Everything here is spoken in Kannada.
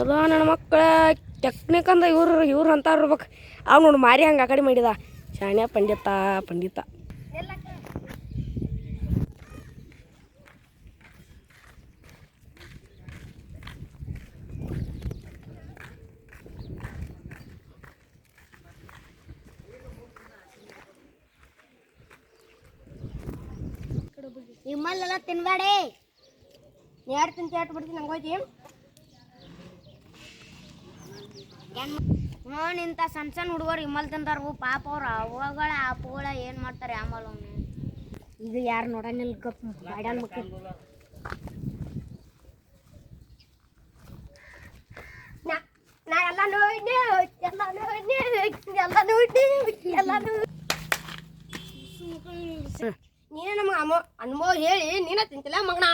ಅದ ನನ್ನ ಮಕ್ಕಳ ಟೆಕ್ನಿಕ್ ಅಂದ ಇವ್ರು ಇವ್ರು ಅಂತ ಇರ್ಬೇಕು. ಅವ್ ನೋಡಿ ಮಾರಿ ಹಂಗೆ ಆ ಕಡೆ ಮಾಡಿದ. ಶಾಣ್ಯ ಪಂಡಿತ ಪಂಡಿತ. ನಿಮ್ಮಲ್ಲೆಲ್ಲ ತಿನ್ಬೇಡಿ. ಯಾರು ತಿಂತ ಹೇಳ್ತು ಬಿಡ್ತೀನಿ ಹ್ಞೂ ಇಂಥ ಸಣ್ಣ ಸಣ್ಣ ಹುಡುಗರು ಇಮ್ಮಲ್ ತಿಂತಾರು ಪಾಪ ಅವ್ರು ಅವಗಳ ಅಪ್ಪುಗಳ ಏನು ಮಾಡ್ತಾರೆ ಆಮೇಲೆ ಇದು ಯಾರು ನೋಡಂಗಿಲ್ಲ ಗಪ್ ಬಾಡ್ಯಾನ ಮಕ್ಕಳು ನಾ ನೋಡಿ ಎಲ್ಲ ನೋಡಿ ಎಲ್ಲ ನೋಡಿ ಎಲ್ಲ ನೋಡಿ ನೀನೇ ನಮಗೆ ಅಮ್ಮ ಅನುಭವ ಹೇಳಿ, ನೀನೇ ತಿಂತಿಲ್ಲ ಮಗನ?